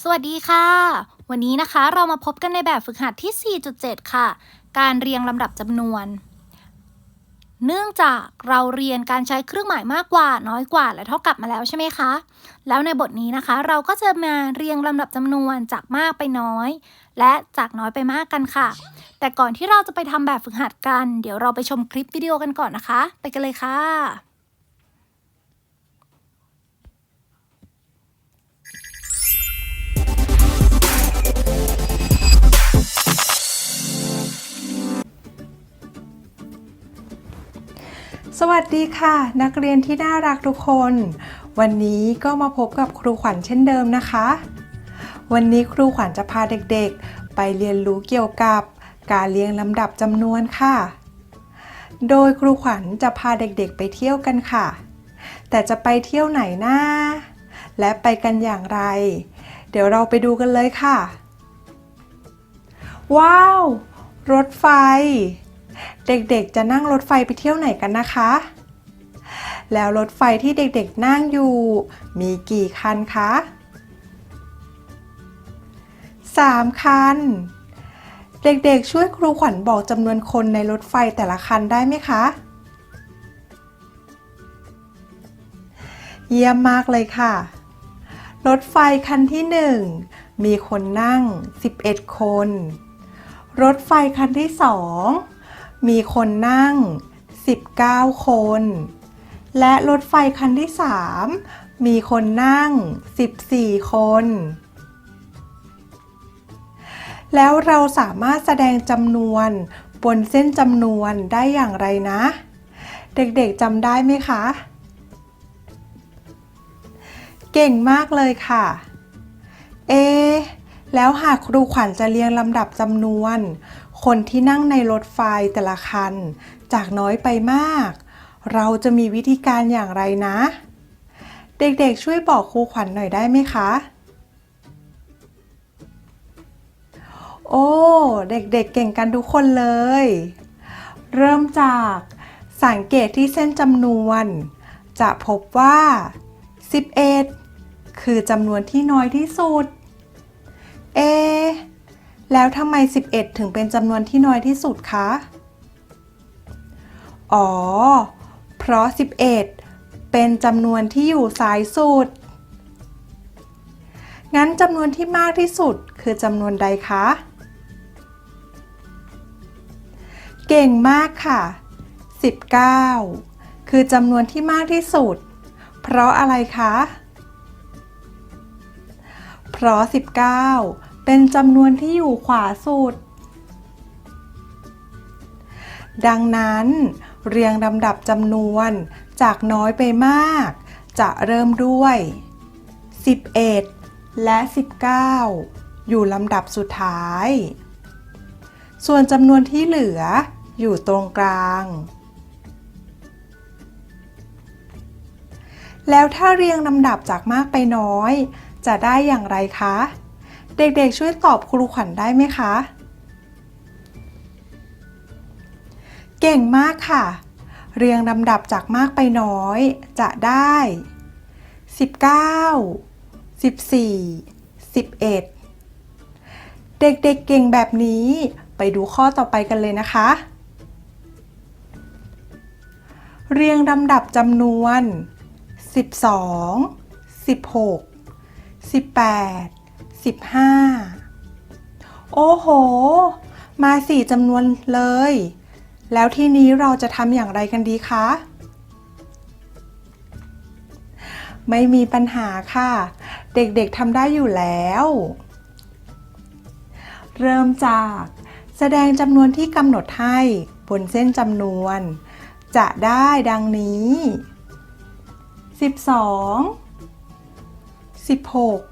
สวัสดีค่ะ วันนี้นะคะเรามาพบกันในแบบฝึกหัดที่ 4.7 ค่ะ การเรียงลำดับจำนวน เนื่องจากเราเรียนการใช้เครื่องหมายมากกว่า น้อยกว่า และเท่ากับมาแล้วใช่ไหมคะ แล้วในบทนี้นะคะ เราก็จะมาเรียงลำดับจำนวนจากมากไปน้อย และจากน้อยไปมากกันค่ะ แต่ก่อนที่เราจะไปทำแบบฝึกหัดกัน เดี๋ยวเราไปชมคลิปวิดีโอกันก่อนนะคะ ไปกันเลยค่ะ สวัสดีค่ะ นักเรียนที่น่ารักทุกคน วันนี้ก็มาพบกับครูขวัญเช่นเดิมนะคะ วันนี้ครูขวัญจะพาเด็กๆ ไปเรียนรู้เกี่ยวกับการเรียงลำดับจำนวนค่ะ โดยครูขวัญจะพาเด็กๆไปเที่ยวกันค่ะ แต่จะไปเที่ยวไหนนะและไปกันอย่างไร เดี๋ยวเราไปดูกันเลยค่ะ ว้าว รถไฟ เด็กๆ จะนั่งรถไฟไปเที่ยวไหนกันนะคะ แล้วรถไฟที่เด็กๆนั่งอยู่ มีกี่คันคะ 3 คัน เด็กๆ ช่วยครูขวัญบอกจำนวนคนในรถไฟแต่ละคันได้ไหมคะ เยี่ยมมากเลยค่ะ รถไฟคันที่ 1 มีคนนั่ง 11 คน รถไฟคันที่ 2 มีคนนั่ง 19 คน และรถไฟคันที่ 3 มีคนนั่ง 14 คน แล้วเราสามารถแสดงจำนวนบนเส้นจำนวนได้อย่างไรนะ เด็กๆจำได้ไหมคะ เก่งมากเลยค่ะ เอ แล้วหากครูขวัญจะเรียงลำดับจำนวน คนที่นั่งในรถไฟแต่ละคัน จากน้อยไปมาก เราจะมีวิธีการอย่างไรนะ เด็กๆช่วยบอกครูขวัญหน่อยได้ไหมคะ โอ้ เด็กๆเก่งกันทุกคนเลย เริ่มจากสังเกตที่เส้นจำนวน จะพบว่า 11 คือจำนวนที่น้อยที่สุดเอ แล้วทำไม 11 ถึงเป็นจำนวนที่น้อยที่สุดคะ อ๋อ เพราะ 11 เป็นจำนวนที่อยู่ซ้ายสุด งั้นจำนวนที่มากที่สุดคือจำนวนใดคะ เก่งมากค่ะ 19 คือจำนวนที่มากที่สุด เพราะอะไรคะ เพราะ 19 เป็นจำนวนที่อยู่ขวาสุด ดังนั้น เรียงลำดับจำนวนจากน้อยไปมาก จะเริ่มด้วย 11 และ 19 อยู่ลำดับสุดท้าย ส่วนจำนวนที่เหลืออยู่ตรงกลาง แล้วถ้าเรียงลำดับจากมากไปน้อย จะได้อย่างไรคะ เด็กๆช่วยตอบครูขวัญได้ไหมคะ เก่งมากค่ะ เรียงลำดับจากมากไปน้อย จะได้ 19 14 11 เด็กๆเก่งแบบนี้ไปดูข้อต่อไปกันเลยนะคะ เรียงลำดับจำนวน 12 16 18 15 โอ้โห มาสี่จำนวนเลย แล้วทีนี้เราจะทำอย่างไรกันดีคะไม่มีปัญหาค่ะ เด็กๆทำได้อยู่แล้ว เริ่มจากแสดงจำนวนที่กำหนดให้บนเส้นจำนวน จะได้ดังนี้ 12 16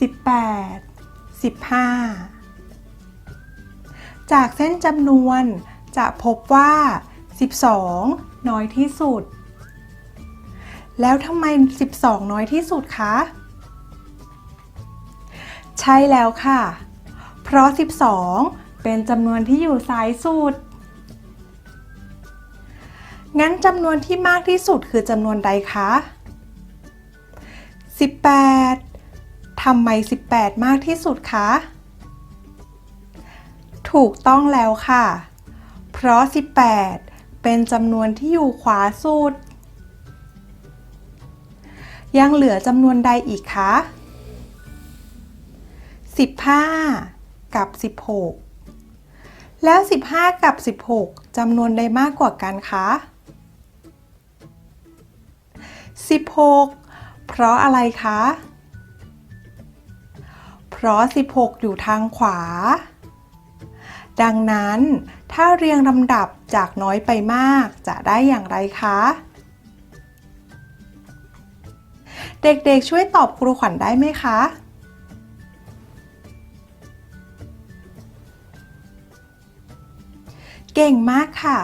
18 15 จากเส้นจำนวนจะพบว่า 12 น้อยที่สุด แล้วทำไม 12 น้อยที่สุดคะ ใช่แล้วค่ะ เพราะ 12 เป็นจำนวนที่อยู่ซ้ายสุด งั้นจำนวนที่มากที่สุดคือจำนวนใดคะ 18ำไม 18 มากที่สุดคะ ถูกต้องแล้วค่ะ เพราะ 18 เป็นจำนวนที่อยู่ขวาสุด ยังเหลือจำนวนใดอีกคะ 15 กับ 16 แล้ว 15 กับ 16จำนวนใดมากกว่ากันคะ 16 เพราะอะไรคะ เพราะ 16 อยู่ทางขวา ดังนั้นถ้าเรียงลำดับจากน้อยไปมากจะได้อย่างไรคะ เด็กๆช่วยตอบครูขวัญได้ไหมคะเก่งมากค่ะ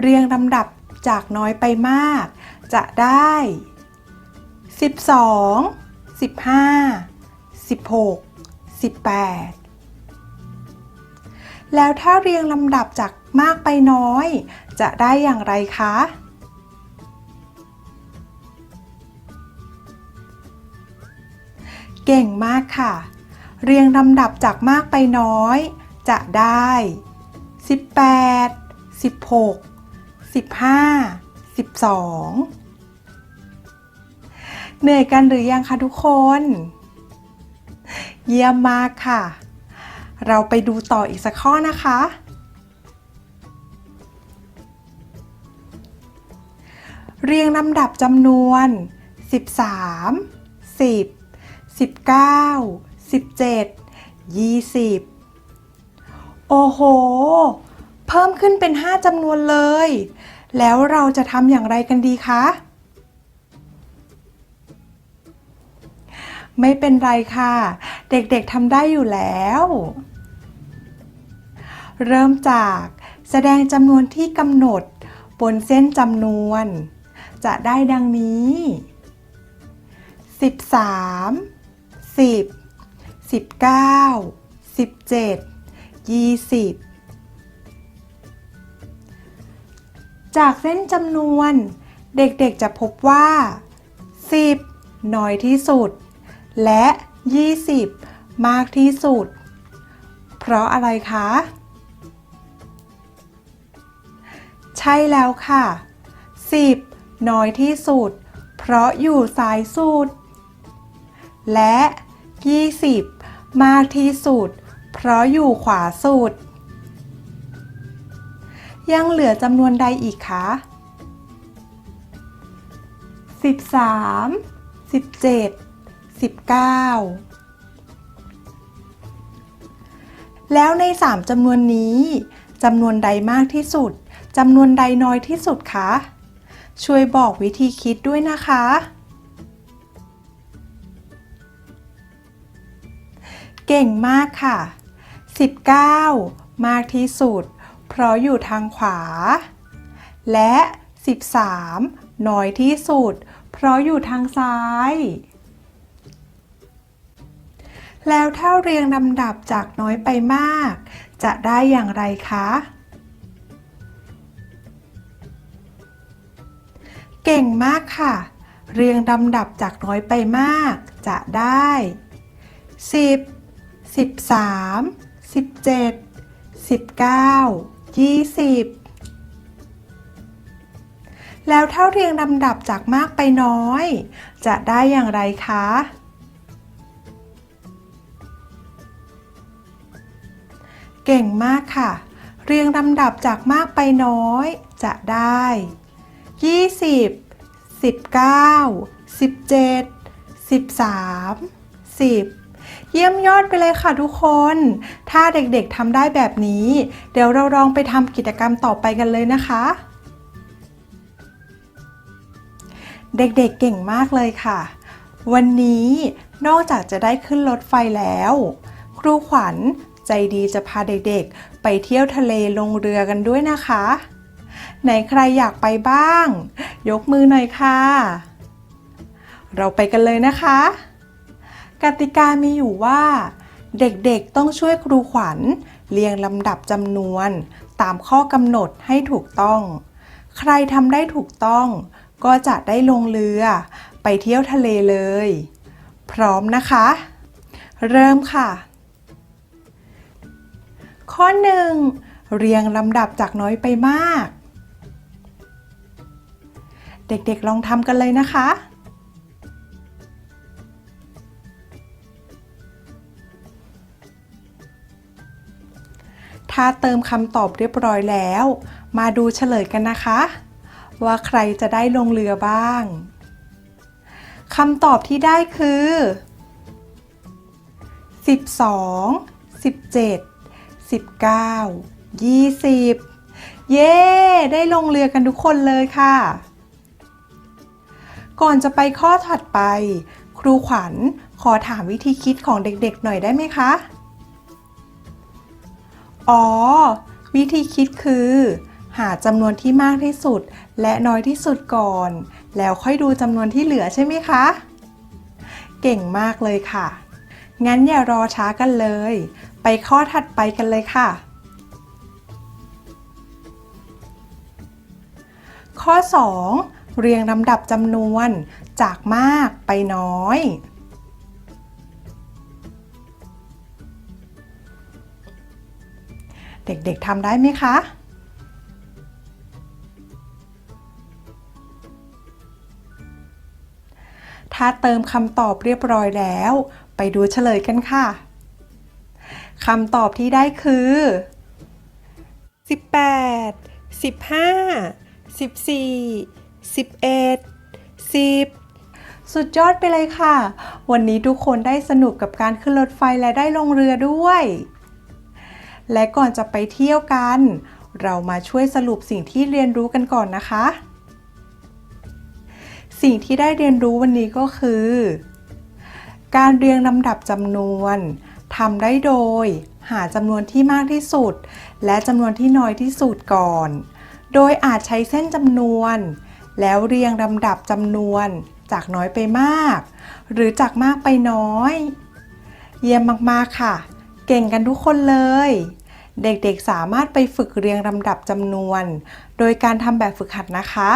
เรียงลำดับจากน้อยไปมาก จะได้ 12 15 16 18 แล้วถ้าเรียงลำดับจากมากไปน้อย จะได้อย่างไรคะ เก่งมากค่ะ เรียงลำดับจากมากไปน้อย จะได้ 18 16 15 12 เหนื่อยกันหรือยังคะทุกคน เยี่ยมมากค่ะ เราไปดูต่ออีกสักข้อนะคะ เรียงลำดับจำนวน 13 10 19 17 20 โอ้โห เพิ่มขึ้นเป็น 5จำนวนเลย แล้วเราจะทำอย่างไรกันดีคะ ไม่เป็นไรค่ะ เด็กๆทำได้อยู่แล้ว เริ่มจากแสดงจำนวนที่กำหนดบนเส้นจำนวน จะได้ดังนี้ 13 10 19 17 20 จากเส้นจำนวน เด็กๆจะพบว่า 10 น้อยที่สุด และ 20 มากที่สุด เพราะอะไรคะ ใช่แล้วค่ะ 10 น้อยที่สุด เพราะอยู่ซ้ายสุด และ 20 มากที่สุด เพราะอยู่ขวาสุด ยังเหลือจำนวนใดอีกคะ13 17 19 แล้วใน 3จำนวนนี้จำนวนใดมากที่สุดจำนวนใดน้อยที่สุดคะ ช่วยบอกวิธีคิดด้วยนะคะ เก่งมากค่ะ 19 มากที่สุด เพราะอยู่ทางขวา และ 13 น้อยที่สุด เพราะอยู่ทางซ้าย แล้วถ้าเรียงลำดับจากน้อยไปมาก จะได้อย่างไรคะ เก่งมากค่ะ เรียงลำดับจากน้อยไปมาก จะได้ 10 13 17 19 20 แล้วถ้าเรียงลำดับจากมากไปน้อย จะได้อย่างไรคะ เก่งมากค่ะ เรียงลำดับจากมากไปน้อย จะได้ 20 19 17 13 10 เยี่ยมยอดไปเลยค่ะทุกคน ถ้าเด็กๆทำได้แบบนี้ เดี๋ยวเราลองไปทำกิจกรรมต่อไปกันเลยนะคะ เด็กๆเก่งมากเลยค่ะ วันนี้นอกจากจะได้ขึ้นรถไฟแล้ว ครูขวัญ ใจดีจะพาเด็กๆ ไปเที่ยวทะเลลงเรือกันด้วยนะคะ ไหนใครอยากไปบ้าง ยกมือหน่อยค่ะ เราไปกันเลยนะคะ กติกามีอยู่ว่า เด็กๆต้องช่วยครูขวัญ เรียงลำดับจำนวน ตามข้อกำหนดให้ถูกต้อง ใครทำได้ถูกต้อง ก็จะได้ลงเรือ ไปเที่ยวทะเลเลย พร้อมนะคะ เริ่มค่ะ ข้อ 1 เรียงลำดับจากน้อยไปมาก เด็กๆลองทำกันเลยนะคะถ้าเติมคำตอบเรียบร้อยแล้ว มาดูเฉลยกันนะคะ ว่าใครจะได้ลงเรือบ้างคำตอบที่ได้คือ 12 17 19 20 เย้ ได้ลงเรือกันทุกคนเลยค่ะ ก่อนจะไปข้อถัดไป ครูขวัญขอถามวิธีคิดของเด็กๆหน่อยได้ไหมคะ อ๋อ วิธีคิดคือ หาจำนวนที่มากที่สุด และน้อยที่สุดก่อน แล้วค่อยดูจำนวนที่เหลือใช่ไหมคะ เก่งมากเลยค่ะงั้นอย่ารอช้ากันเลย ไปข้อถัดไปกันเลยค่ะ ข้อ 2 เรียงลำดับจำนวนจากมากไปน้อย เด็กๆทำได้ไหมคะถ้าเติมคำตอบเรียบร้อยแล้ว ไปดูเฉลยกันค่ะ คำตอบที่ได้คือ 18 15 14 11 10สุดยอดไปเลยค่ะ วันนี้ทุกคนได้สนุกกับการขึ้นรถไฟและได้ลงเรือด้วย และก่อนจะไปเที่ยวกัน เรามาช่วยสรุปสิ่งที่เรียนรู้กันก่อนนะคะ สิ่งที่ได้เรียนรู้วันนี้ก็คือ การเรียงลำดับจำนวน ทำได้โดย หาจำนวนที่มากที่สุด และจำนวนที่น้อยที่สุดก่อน โดยอาจใช้เส้นจำนวน แล้วเรียงลำดับจำนวนจากน้อยไปมาก หรือจากมากไปน้อย เยี่ยมมากๆค่ะ เก่งกันทุกคนเลย เด็กๆสามารถไปฝึกเรียงลำดับจำนวน โดยการทำแบบฝึกหัดนะคะ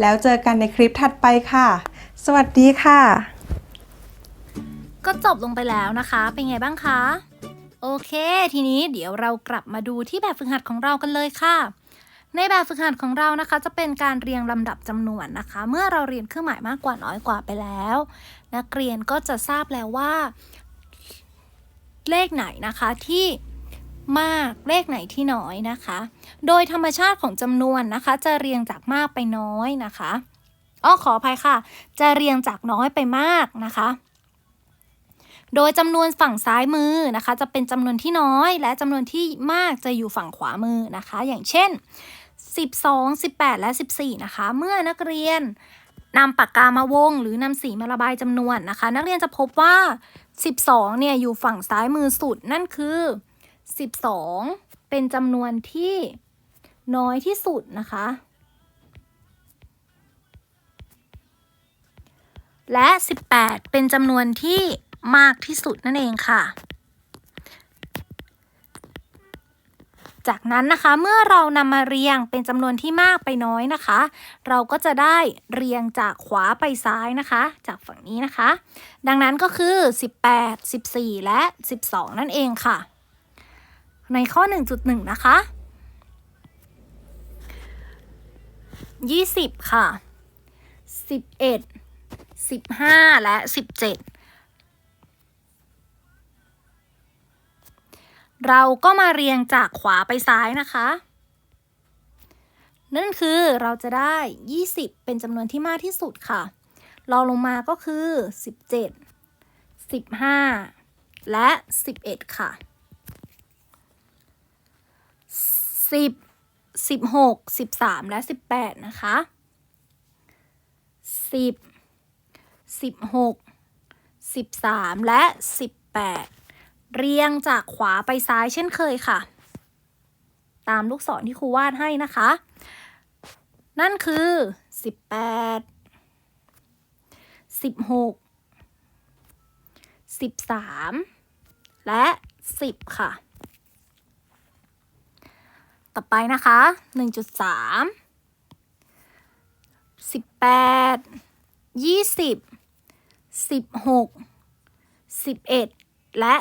แล้วเจอกันในคลิปถัดไปค่ะ สวัสดีค่ะ ก็จบลงไปแล้วนะคะ เป็นไงบ้างคะ โอเค ทีนี้เดี๋ยวเรากลับมาดูที่แบบฝึกหัดของเรากันเลยค่ะ ในแบบฝึกหัดของเรานะคะ จะเป็นการเรียงลำดับจำนวนนะคะ เมื่อเราเรียนเครื่องหมายมากกว่าน้อยกว่าไปแล้ว นักเรียนก็จะทราบแล้วว่า เลขไหนนะคะที่มากเลขไหนที่น้อยนะคะ โดยธรรมชาติของจำนวนนะคะ จะเรียงจากมากไปน้อยนะคะอ้อขออภัยค่ะ จะเรียงจากน้อยไปมากนะคะ โดยจำนวนฝั่งซ้ายมือนะคะ จะเป็นจำนวนที่น้อย และจำนวนที่มากจะอยู่ฝั่งขวามือนะคะ อย่างเช่น 12 18 และ 14 นะคะ เมื่อนักเรียนนำปากกามาวง หรือนำสีมาระบายจำนวนนะคะ นักเรียนจะพบว่า 12 เนี่ยอยู่ฝั่งซ้ายมือสุดนั่นคือ 12 เป็นจำนวนที่น้อยที่สุดนะคะ และ 18 เป็นจำนวนที่ มากที่สุดนั่นเองค่ะ จากนั้นนะคะเมื่อเรานำมาเรียงเป็นจำนวนที่มากไปน้อยนะคะ เราก็จะได้เรียงจากขวาไปซ้ายนะคะ จากฝั่งนี้นะคะ ดังนั้นก็คือ 18 14 และ 12 นั่นเองค่ะ ในข้อ 1.1 นะคะ 20 ค่ะ 11 15 และ 17 เราก็มาเรียงจากขวาไปซ้ายนะคะ นั่นคือเราจะได้ 20 เป็นจำนวนที่มากที่สุดค่ะรองลงมาก็คือ 17 15 และ 11 ค่ะ 10 16 13 และ 18 นะคะ 10 16 13 และ 18 เรียงจากขวาไปซ้ายเช่นเคยค่ะ ตามลูกศรที่ครูวาดให้นะคะ นั่นคือ 18 16 13 และ 10 ค่ะ ต่อไปนะคะ 1.3 18 20 16 11 และ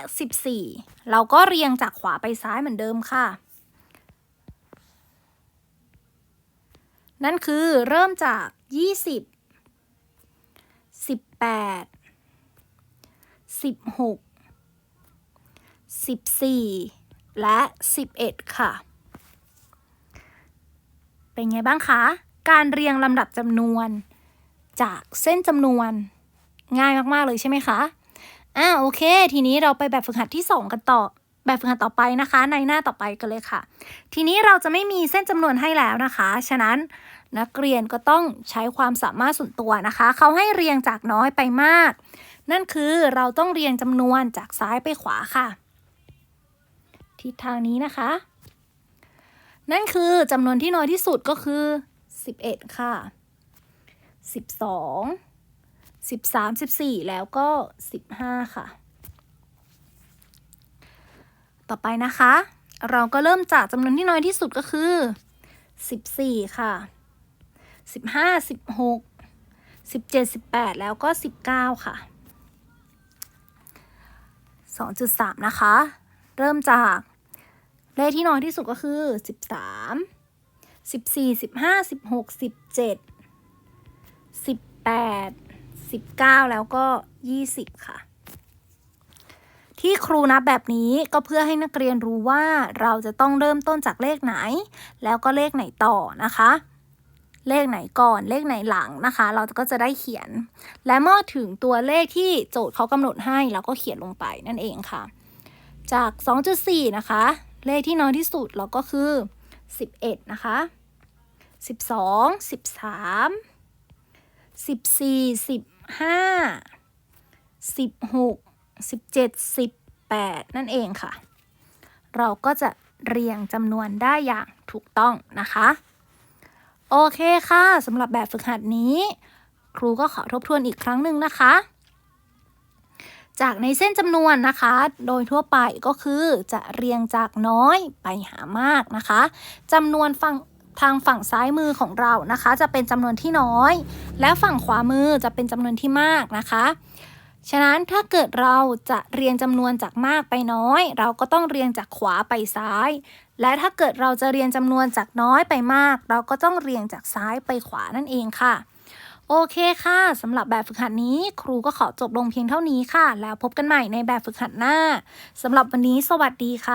14 เราก็เรียงจากขวาไปซ้ายเหมือนเดิมค่ะ นั่นคือเริ่มจาก 20 18 16 14 และ 11 ค่ะ เป็นไงบ้างคะ การเรียงลำดับจำนวน จากเส้นจำนวน ง่ายมาก ๆ เลยใช่ไหมคะ อ่าโอเค ทีนี้เราไปแบบฝึกหัดที่ 2 กันต่อ แบบฝึกหัดต่อไปนะคะ ในหน้าต่อไปกันเลยค่ะ ทีนี้เราจะไม่มีเส้นจำนวนให้แล้วนะคะ ฉะนั้นนักเรียนก็ต้องใช้ความสามารถส่วนตัวนะคะ เขาให้เรียงจากน้อยไปมาก นั่นคือเราต้องเรียงจำนวนจากซ้ายไปขวาค่ะ ทิศทางนี้นะคะ นั่นคือจำนวนที่น้อยที่สุดก็คือ 11 ค่ะ 12 13 14 แล้วก็ 15 ค่ะ ต่อไปนะคะ เราก็เริ่มจากจำนวนที่น้อยที่สุดก็คือ 14 ค่ะ 15 16 17 18 แล้วก็ 19 ค่ะ 2.3 นะคะ เริ่มจากเลขที่น้อยที่สุดก็คือ 13 14 15 16 17 18 19 แล้วก็ 20 ค่ะ ที่ครูนับแบบนี้ก็เพื่อให้นักเรียนรู้ว่าเราจะต้องเริ่มต้นจากเลขไหน แล้วก็เลขไหนต่อนะคะ เลขไหนก่อนเลขไหนหลังนะคะ เราก็จะได้เขียน และเมื่อถึงตัวเลขที่โจทย์เขากำหนดให้เราก็เขียนลงไปนั่นเองค่ะ จาก 2.4 นะคะ เลขที่น้อยที่สุดเราก็คือ 11 นะคะ12 13 14 15 16 17 18นั่นเองค่ะ เราก็จะเรียงจำนวนได้อย่างถูกต้องนะคะ โอเคค่ะสำหรับแบบฝึกหัดนี้ ครูก็ขอทบทวนอีกครั้งหนึ่งนะคะ จากในเส้นจำนวนนะคะ โดยทั่วไปก็คือจะเรียงจากน้อยไปหามากนะคะจำนวนฝั่ง ทางฝั่งซ้ายมือของเรานะคะ จะเป็นจำนวนที่น้อย และฝั่งขวามือจะเป็นจำนวนที่มากนะคะ ฉะนั้นถ้าเกิดเราจะเรียงจำนวนจากมากไปน้อย เราก็ต้องเรียงจากขวาไปซ้าย และถ้าเกิดเราจะเรียงจำนวนจากน้อยไปมาก เราก็ต้องเรียงจากซ้ายไปขวานั่นเองค่ะโอเคค่ะ สำหรับแบบฝึกหัดนี้ครูก็ขอจบลงเพียงเท่านี้ค่ะ แล้วพบกันใหม่ในแบบฝึกหัดหน้า สำหรับวันนี้สวัสดีค่ะ